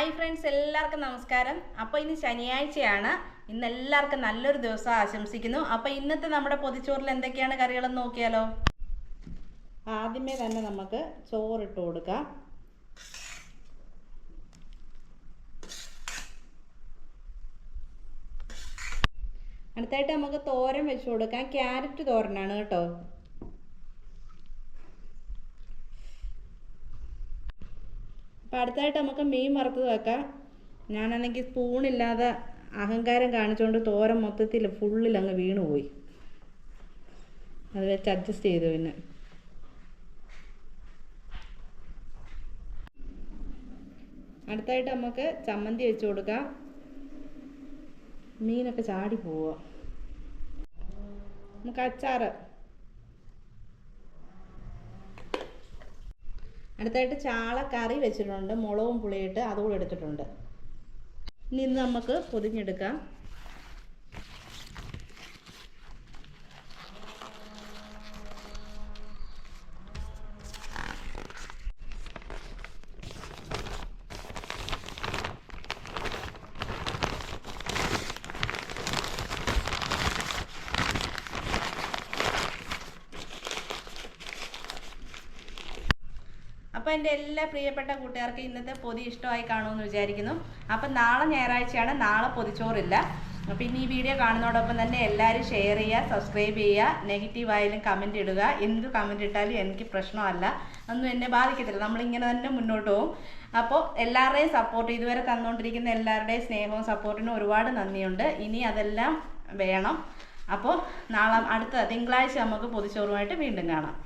Hi friends എല്ലാവർക്കും നമസ്കാരം. അപ്പോൾ ഇന്ന് ശനിയാഴ്ചയാണ്. ഇന്ന് എല്ലാവർക്കും നല്ലൊരു ദിവസം ആശംസിക്കുന്നു. അപ്പോൾ ഇന്നത്തെ നമ്മുടെ പൊതിച്ചോറിൽ എന്തൊക്കെയാണ് കറികളെന്ന് നോക്കിയാലോ? ആദ്യമേ തന്നെ നമുക്ക് ചോറിട്ട് കൊടുക്കാം. അടുത്തായിട്ട് നമുക്ക് തോരൻ വെച്ച് കൊടുക്കാം. ക്യാരറ്റ് തോരനാണ് കേട്ടോ. അപ്പം അടുത്തായിട്ട് നമുക്ക് മീൻ വറുത്തത് വെക്കാം. ഞാനാണെങ്കിൽ സ്പൂണില്ലാതെ അഹങ്കാരം കാണിച്ചുകൊണ്ട് തോരൻ മൊത്തത്തിൽ ഫുള്ളിൽ അങ്ങ് വീണു പോയി. അത് വെച്ച് അഡ്ജസ്റ്റ് ചെയ്തു പിന്നെ. അടുത്തായിട്ട് നമുക്ക് ചമ്മന്തി വെച്ച് കൊടുക്കാം. മീനൊക്കെ ചാടി പോവുക നമുക്ക് അച്ചാറ്. അടുത്തായിട്ട് ചാള കറി വെച്ചിട്ടുണ്ട് മുളകും പുളിയിട്ട് അതുകൂടെ എടുത്തിട്ടുണ്ട്. ഇനി ഇത് നമുക്ക് പൊതിഞ്ഞെടുക്കാം. അപ്പോൾ എന്റെ എല്ലാ പ്രിയപ്പെട്ട കൂട്ടുകാർക്കും ഇന്നത്തെ പൊതി ഇഷ്ടമായി കാണുമെന്ന് വിചാരിക്കുന്നു. അപ്പം നാളെ ഞായറാഴ്ചയാണ് നാളെ പൊതിച്ചോറില്ല. അപ്പോൾ ഇനി ഈ വീഡിയോ കാണുന്നതോടൊപ്പം തന്നെ എല്ലാവരും ഷെയർ ചെയ്യുക സബ്സ്ക്രൈബ് ചെയ്യുക നെഗറ്റീവ് ആയാലും കമന്റ് ഇടുക. എന്ത് കമന്റ് ഇട്ടാലും എനിക്ക് പ്രശ്നമല്ല. ഒന്നും എന്നെ ബാധിക്കത്തില്ല. നമ്മളിങ്ങനെ തന്നെ മുന്നോട്ട് പോകും അപ്പോൾ എല്ലാവരുടെയും സപ്പോർട്ട് ഇതുവരെ തന്നുകൊണ്ടിരിക്കുന്ന എല്ലാവരുടെയും സ്നേഹവും സപ്പോർട്ടിനും ഒരുപാട് നന്ദിയുണ്ട്. ഇനി അതെല്ലാം വേണം. അപ്പോൾ നാളെ അടുത്ത തിങ്കളാഴ്ച നമുക്ക് പൊതിച്ചോറുമായിട്ട് വീണ്ടും കാണാം.